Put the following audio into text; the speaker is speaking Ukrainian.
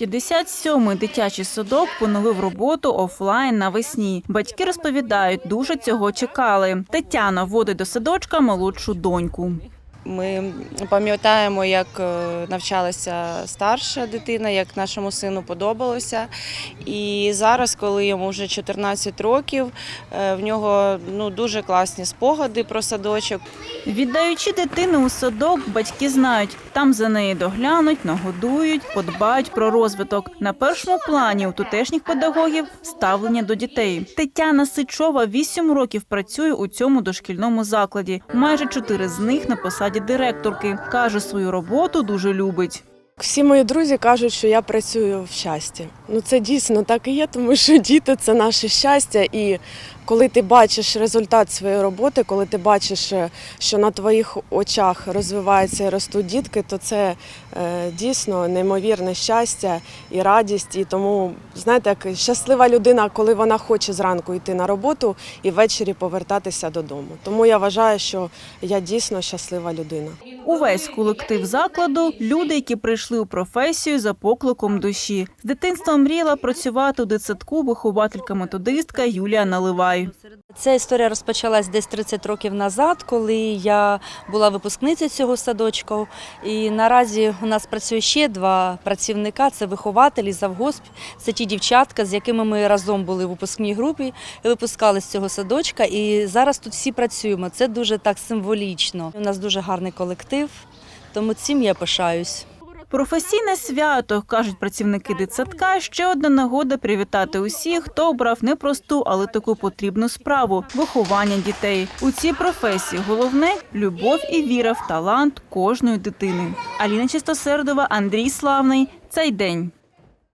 57-й дитячий садок поновив роботу офлайн навесні. Батьки розповідають, дуже цього чекали. Тетяна водить до садочка молодшу доньку. Ми пам'ятаємо, як е, навчалася старша дитина, як нашому сину подобалося. І зараз, коли йому вже 14 років, е, в нього ну, дуже класні спогади про садочок. Віддаючи дитину у садок, батьки знають, там за неї доглянуть, нагодують, подбають про розвиток. На першому плані у тутешніх педагогів ставлення до дітей. Тетяна Сичова 8 років працює у цьому дошкільному закладі. Майже чотири з них на посаді директорки. каже, свою роботу дуже любить. Всі мої друзі кажуть, що я працюю в щасті. Ну це дійсно так і є, тому що діти це наше щастя. І коли ти бачиш результат своєї роботи, коли ти бачиш, е, що на твоїх очах розвиваються і ростуть дітки, то це е, дійсно неймовірне щастя і радість. І тому, знаєте, як щаслива людина, коли вона хоче зранку йти на роботу і ввечері повертатися додому. Тому я вважаю, що я дійсно щаслива людина. Увесь колектив закладу люди, які прийшли у професію за покликом душі. З дитинства мріяла працювати у дитсадку вихователька-методистка Юлія Наливай. Ця історія розпочалась десь 30 років назад, коли я була випускницею цього садочку. І наразі у нас працює ще два працівника: це вихователі, завгосп. Це ті дівчатка, з якими ми разом були в випускній групі, випускали з цього садочка. І зараз тут всі працюємо. Це дуже так символічно. У нас дуже гарний колектив, тому цим я пишаюсь. Професійне свято, кажуть працівники дитсадка, ще одна нагода привітати усіх, хто обрав непросту, але таку потрібну справу виховання дітей. У цій професії головне любов і віра в талант кожної дитини. Аліна Чистосердова, Андрій Славний. Цей день.